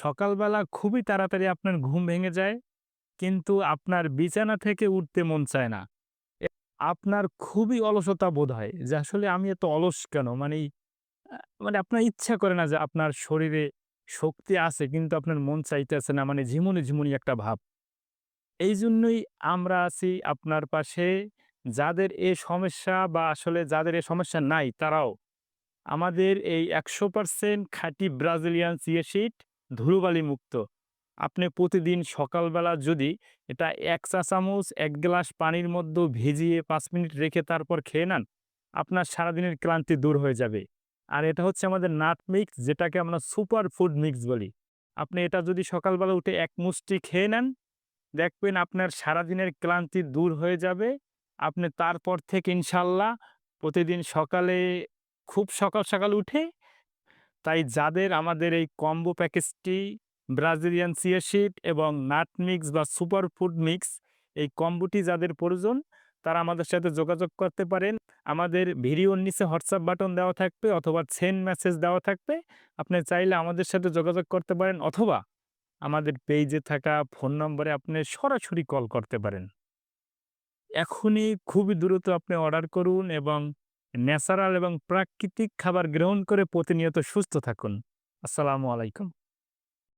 সকালবেলা খুবই তাড়াতাড়ি আপনার ঘুম ভেঙে যায়, কিন্তু আপনার বিছানা থেকে উঠতে মন চায় না। আপনার খুবই অলসতা বোধ হয় যে আসলে আমি এত অলস কেন? মানে মানে আপনার ইচ্ছা করে না যে আপনার শরীরে শক্তি আছে কিন্তু আপনার মন চাইতেছে না মানে ঝিমুনি, ঝিমুনি একটা ভাব। এই জন্যই আমরা আছি আপনার পাশে। যাদের এ সমস্যা বা আসলে যাদের এ সমস্যা নাই তারাও আমাদের এই ১০০% খাঁটি ব্রাজিলিয়ান সিড ধুলোবালি মুক্ত। আপনি প্রতিদিন সকালবেলা যদি এটা এক চা চামচ এক গ্লাস পানির মধ্যে ভিজিয়ে পাঁচ মিনিট রেখে তারপর খেয়ে নেন, আপনার সারাদিনের ক্লান্তি দূর হয়ে যাবে। আর এটা হচ্ছে আমাদের নাট মিক্স যেটাকে আমরা সুপার ফুড মিক্স বলি। আপনি এটা যদি সকালবেলা উঠে এক মুষ্টি খেয়ে নেন, দেখবেন আপনার সারাদিনের ক্লান্তি দূর হয়ে যাবে। আপনি তারপর থেকে ইনশাল্লাহ প্রতিদিন সকালে খুব সকাল, সকাল উঠে তাই যাদের আমাদের এই কম্বো প্যাকেজটি ব্রাজিলিয়ান চিয়া এবং নাট মিক্স বা সুপার ফুড মিক্স এই কম্বোটি যাদের প্রয়োজন, তারা আমাদের সাথে যোগাযোগ করতে পারেন। আমাদের ভিডিওর নিচে হোয়াটসঅ্যাপ বাটন দেওয়া থাকবে অথবা সেন্ড মেসেজ দেওয়া থাকবে। আপনি চাইলে আমাদের সাথে যোগাযোগ করতে পারেন অথবা আমাদের পেজে থাকা ফোন নম্বরে আপনি সরাসরি কল করতে পারেন। এখনই খুবই দ্রুত আপনি অর্ডার করুন এবং ন্যাচারাল এবং প্রাকৃতিক খাবার গ্রহণ করে প্রতিনিয়ত সুস্থ থাকুন। আসসালামু আলাইকুম।